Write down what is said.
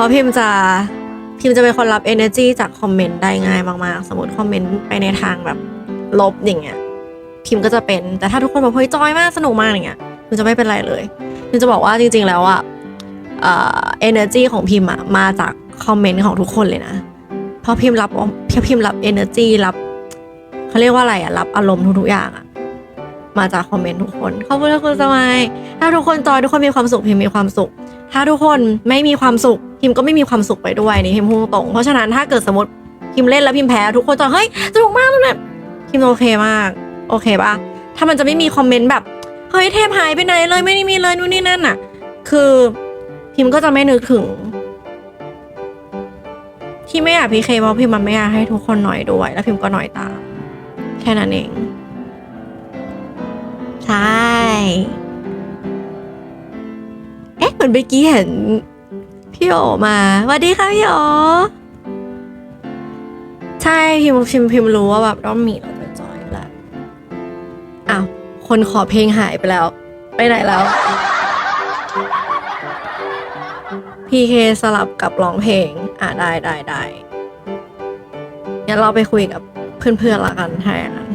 ราะพิมจะพิมจะเป็นคนรับ energy จากคอมเมนต์ได้ง่ายมากๆ สมมติคอมเมนต์ไปในทางแบบลบอย่างเงี้ยพิมก็จะเป็นแต่ถ้าทุกคนแบบเฮ้ยจอยมากสนุกมากอย่างเงี้ยพิมจะไม่เป็นไรเลยพิมจะบอกว่าจริง ๆ แล้วอะเอ่อ energy ของพิมอะมาจากคอมเมนต์ของทุกคนเลยนะเพราะพิมรับพิมพ์รับ energy รับเขาเรียกว่าอะไรอะรับอารมณ์ทุกๆอย่างอะ มาจากคอมเมนต์ทุกคน ขอบคุณคุณสมัย ถ้าทุกคนจอยทุกคนมีความสุขพิมมีความสุข ถ้าทุกคนไม่มีความสุขพิมก็ไม่มีความสุขไปด้วยนี่พิมพูดตรง เพราะฉะนั้นถ้าเกิดสมมติพิมเล่นแล้วพิมแพ้ ทุกคนจะเฮ้ยสนุกมากเลยพิมโอเคมาก โอเคปะถ้ามันจะไม่มีคอมเมนต์แบบเฮ้ยเทปหายไปไหนเลยไม่ได้มีเลยนู่นนี่นั่นอะ คือพิมก็จะไม่นึกถึง ที่ไม่อยากพีเคเพราะพิมมันไม่อยากให้ทุกคนหน่อยด้วย แล้วพิมก็หน่อยตามแค่นั้นเองะเหมือนเมื่อกี้เห็นพี่โอมาสวัสดีค่ะพี่โอใช่พิมพิมพิมรู้ว่าแบบต้องมีเราจะจอยแหละอ้าวคนขอเพลงหายไปแล้ว ไปไหนแล้วพีเคสลับกับร้องเพลง อะได้ได้ได้งั้นเราไปคุยกับเพื่อนๆละกันถ้าอย่างนั้น